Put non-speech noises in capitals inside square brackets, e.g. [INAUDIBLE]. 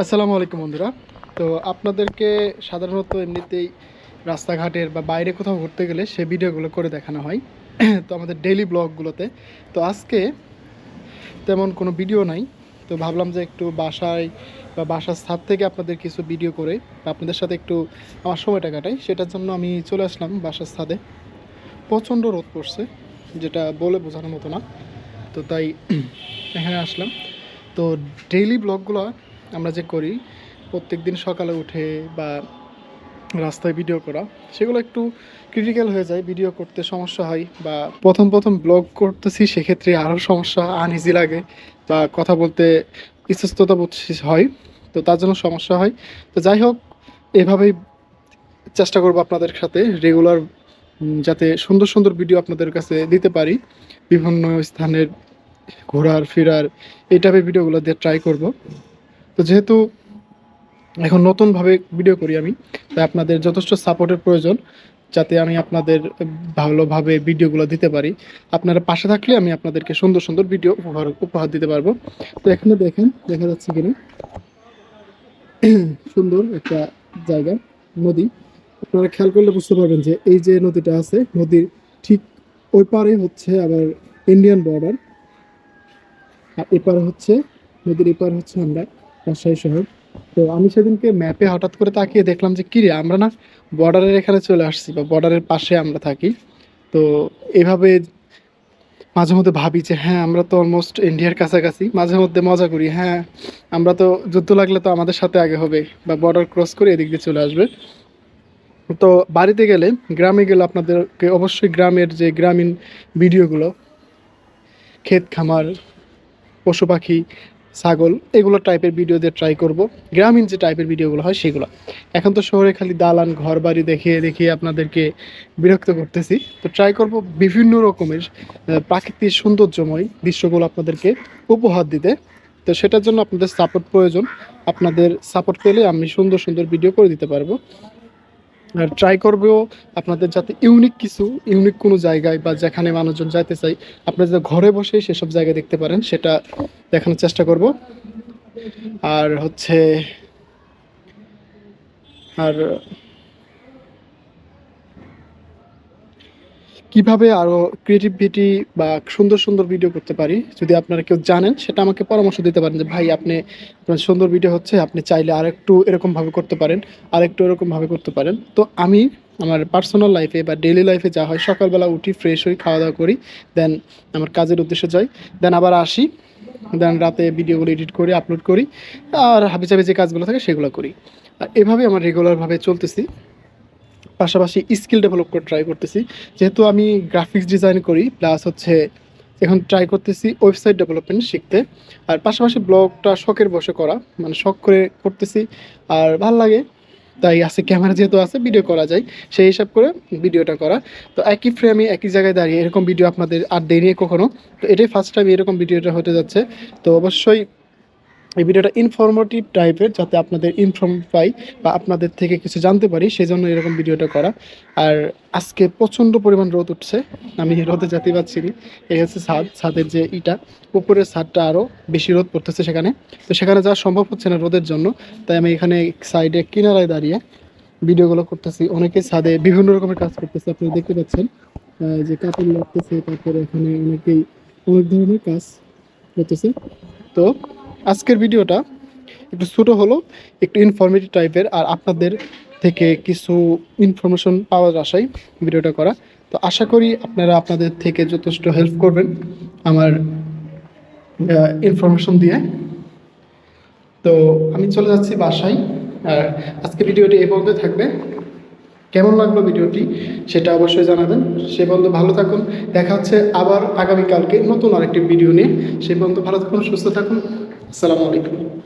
আসসালামু আলাইকুম বন্ধুরা। তো আপনাদেরকে সাধারণত এমনিতেই রাস্তাঘাটের বা বাইরে কোথাও ঘুরতে গেলে সে ভিডিওগুলো করে দেখানো হয়। [CLEARS THROAT] তো আমাদের ডেইলি ব্লগগুলোতে তো আজকে তেমন কোনো ভিডিও নাই। তো ভাবলাম যে একটু বাসায় বা বাসার ছাদ থেকে আপনাদের কিছু ভিডিও করে আপনাদের সাথে একটু আমার সময়টা কাটাই। সেটার জন্য আমি চলে আসলাম বাসার ছাদে। প্রচণ্ড রোদ পড়ছে, যেটা বলে বোঝানোর মতো না। তো তাই [CLEARS THROAT] এখানে আসলাম। তো ডেইলি ব্লগগুলো আমরা যে করি, প্রত্যেক দিন সকালে উঠে বা রাস্তায় ভিডিও করা, সেগুলো একটু ক্রিটিক্যাল হয়ে যায় ভিডিও করতে সমস্যা হয় বা প্রথম প্রথম ব্লগ করতেছি সেক্ষেত্রে আরও সমস্যা আনইজি লাগে বা কথা বলতে ইস্তস্ততা হয়, তো তার জন্য সমস্যা হয়। তো যাই হোক, এভাবেই চেষ্টা করব আপনাদের সাথে রেগুলার যাতে সুন্দর সুন্দর ভিডিও আপনাদের কাছে দিতে পারি। বিভিন্ন স্থানের ঘোরার, ফেরার, এই টাইপের ভিডিওগুলো দিয়ে ট্রাই করব। তো যেহেতু এখন নতুনভাবে ভিডিও করি আমি, তাই আপনাদের যথেষ্ট সাপোর্টের প্রয়োজন যাতে আমি আপনাদের ভালোভাবে ভিডিওগুলো দিতে পারি। আপনারা পাশে থাকলে আমি আপনাদেরকে সুন্দর সুন্দর ভিডিও উপহার উপহার দিতে পারব। তো এখানে দেখেন, দেখা যাচ্ছে কিনা? সুন্দর একটা জায়গা, নদী। আপনারা খেয়াল করলে বুঝতে পারবেন যে এই যে নদীটা আছে, নদীর ঠিক ওই পারে হচ্ছে আবার ইন্ডিয়ান বর্ডার আর এপারে হচ্ছে, নদীর এপার হচ্ছে আমরা রাজশাহী শহর। তো আমি সেদিনকে ম্যাপে হঠাৎ করে তাকিয়ে দেখলাম যে, কিরে, আমরা না বর্ডারের এখানে চলে আসছি বা বর্ডারের পাশে আমরা থাকি। তো এভাবে মাঝে মধ্যে ভাবি যে হ্যাঁ আমরা তো অলমোস্ট ইন্ডিয়ার কাছাকাছি। মাঝে মধ্যে মজা করি। হ্যাঁ আমরা তো যুদ্ধ লাগলে তো আমাদের সাথে আগে হবে। বা বর্ডার ক্রস করে এদিক দিয়ে চলে আসবে। তো বাড়িতে গেলে গ্রামে গেলে আপনাদেরকে অবশ্যই গ্রামের যে গ্রামীণ ভিডিওগুলো ক্ষেত খামার, পশু পাখি ছাগল, এগুলো টাইপের ভিডিও দিয়ে ট্রাই করব। গ্রামীণ যে টাইপের ভিডিওগুলো হয় সেগুলো। এখন তো শহরে খালি দালান ঘর বাড়ি দেখিয়ে দেখিয়ে আপনাদেরকে বিরক্ত করতেছি। তো ট্রাই করব বিভিন্ন রকমের প্রাকৃতিক সৌন্দর্যময় দৃশ্যগুলো আপনাদেরকে উপহার দিতে। তো সেটার জন্য আপনাদের সাপোর্ট প্রয়োজন। আপনাদের সাপোর্ট পেলে আমি সুন্দর সুন্দর ভিডিও করে দিতে পারব। আর ট্রাই করবেও আপনাদের যাতে ইউনিক কিছু ইউনিক কোনো জায়গায় বা যেখানে মানুষজন যাইতে চাই আপনারা যাতে ঘরে বসে সেসব জায়গায় দেখতে পারেন, সেটা দেখানোর চেষ্টা করব। আর হচ্ছে, আর কীভাবে আরও ক্রিয়েটিভিটি বা সুন্দর সুন্দর ভিডিও করতে পারি, যদি আপনারা কেউ জানেন, সেটা আমাকে পরামর্শ দিতে পারেন যে, ভাই, আপনি, আপনার সুন্দর ভিডিও হচ্ছে, আপনি চাইলে আরেকটু এরকম ভাবে করতে পারেন, আরেকটু এরকম ভাবে করতে পারেন। তো আমি আমার পার্সোনাল লাইফে বা ডেইলি লাইফে যা হয়, সকালবেলা উঠি ফ্রেশ হই, খাওয়া দাওয়া করি দেন আমার কাজের উদ্দেশ্যে যাই দেন আবার আসি দেন রাতে ভিডিওগুলো এডিট করি আপলোড করি, আর হাবিজাবি যে কাজগুলো থাকে, সেগুলো করি। আর এভাবে আমার রেগুলারভাবে চলতেছি। পাশাপাশি স্কিল ডেভেলপ করে ট্রাই করতেছি। যেহেতু আমি গ্রাফিক্স ডিজাইন করি প্লাস হচ্ছে এখন ট্রাই করতেছি ওয়েবসাইট ডেভেলপমেন্ট শিখতে। আর পাশাপাশি ব্লগটা শখের বসে করা মানে শখ করে করতেছি, আর ভালো লাগে। তাই আছে ক্যামেরা যেহেতু আছে ভিডিও করা যায়। সেই হিসাব করে ভিডিওটা করা। তো একই ফ্রেমে একই জায়গায় দাঁড়িয়ে এরকম ভিডিও আপনাদের আর দেয়নি কখনো। তো এটাই ফার্স্ট টাইম এরকম ভিডিওটা হতে যাচ্ছে। তো অবশ্যই এই ভিডিওটা ইনফরমেটিভ টাইপের যাতে আপনাদের ইনফর্ম পাই বা আপনাদের থেকে কিছু জানতে পারি সেই জন্য এরকম ভিডিওটা করা। আর আজকে প্রচণ্ড পরিমাণ রোদ উঠছে, আমি রোদে যেতে পারছি এই হচ্ছে ছাদ, ছাদের যে ইটা, উপরের ছাদটা আরও বেশি রোদ পড়তেছে সেখানে। তো সেখানে যাওয়া সম্ভব হচ্ছে না রোদের জন্য, তাই আমি এখানে সাইডে কিনারায় দাঁড়িয়ে ভিডিওগুলো করতেছি। অনেকে ছাদে বিভিন্ন রকমের কাজ করতেছে আপনি দেখতে পাচ্ছেন। যে কাপড় লাগতেছে, তারপরে এখানে অনেকেই অনেক ধরনের কাজ করতেছে। তো আজকের ভিডিওটা একটু ছোটো হলো, একটু ইনফরমেটিভ টাইপের আর আপনাদের থেকে কিছু ইনফরমেশন পাওয়ার আশায় ভিডিওটা করা। তো আশা করি আপনারা আপনাদের থেকে যথেষ্ট হেল্প করবেন আমার ইনফরমেশন দিয়ে। তো আমি চলে যাচ্ছি বাসায়, আর আজকে ভিডিওটি এই পর্যন্ত থাকবে। কেমন লাগল ভিডিওটি সেটা অবশ্যই জানাবেন। সে পর্যন্ত ভালো থাকুন। দেখা হচ্ছে আবার আগামীকালকে নতুন আরেকটি ভিডিও নিয়ে। সে পর্যন্ত ভালো থাকুন, সুস্থ থাকুন। আসসালামু আলাইকুম।